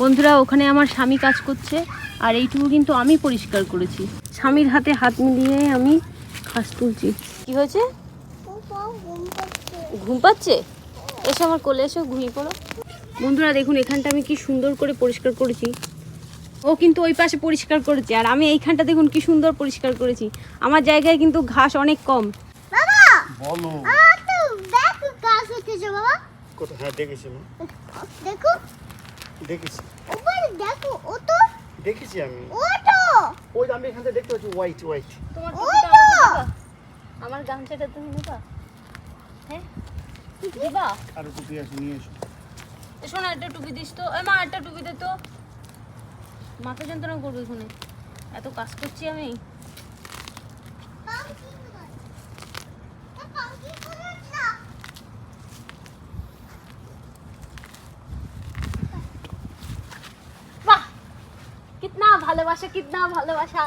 বন্ধুরা ওখানে আমার স্বামী কাজ করছে আর এইটুকু কিন্তু আমি পরিষ্কার করেছি। স্বামীর হাতে হাত মিলিয়ে আমি ঘাস তুলছি। কি হয়েছে? ঘুম পাচ্ছে? এসে আমার কোলে এসে ঘুমিয়ে পড়ো। বন্ধুরা দেখুন এখানটা আমি কি সুন্দর করে পরিষ্কার করেছি। ও কিন্তু ওই পাশে পরিষ্কার করেছে আর আমি এইখানটা দেখুন কি সুন্দর পরিষ্কার করেছি। আমার জায়গায় কিন্তু ঘাস অনেক কম। বাবা! তো দেখো। দেখেছি। দেখো দেখেছি ও তো দেখেছি আমি। ও তো ওই আমি এখান থেকে দেখতে পাচ্ছি হোয়াইট হোয়াইট তোমার? আমার গামছাটা তুমি নেবা? হ্যাঁ? দিবা? আরও টুপি আছে নিয়ে এসো। এ শোনো একটা টুপি দিস তো। এ মা একটা টুপি দে তো। মাথা যন্ত্রণা করবে শুনে। এত কাজ করছি আমি। কিতনা ভালোবাসা কিতনা ভালোবাসা